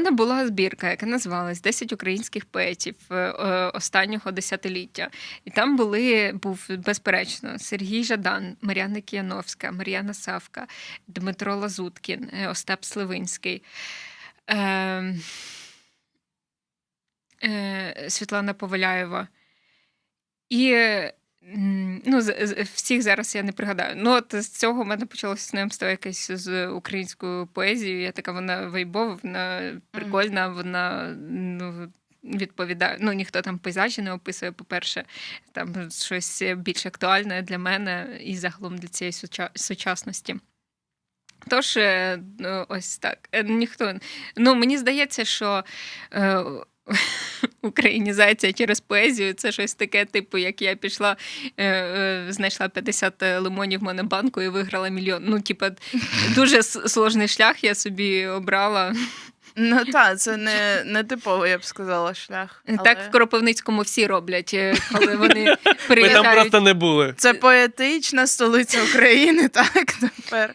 мене була збірка, яка називалась «10 українських поетів е, е, останнього десятиліття. І там були, був безперечно Сергій Жадан, Мар'яна Кияновська, Мар'яна Савка, Дмитро Лазуткін, е, Остап Сливинський. Е, е, Світлана Поваляєва. І ну, всіх зараз я не пригадаю. Ну, от з цього в мене почалося знайомство якесь з українською поезією. Я така, вона вайбова, вона прикольна, вона ну, відповідає. Ну, ніхто там пейзажі не описує, по-перше, там щось більш актуальне для мене і загалом для цієї суча- сучасності. Тож, е, ну, ось так. Е, Ніхто. Ну, мені здається, що е, українізація через поезію це щось таке, типу, як я пішла, е, е, знайшла 50 лимонів в монобанку і виграла мільйон. Ну, типа, дуже сложний шлях я собі обрала. Ну так, це не, не типовий, я б сказала, шлях. Але... Так в Кропивницькому всі роблять, е, коли вони Ми там просто не були. Це поетична столиця України, так тепер.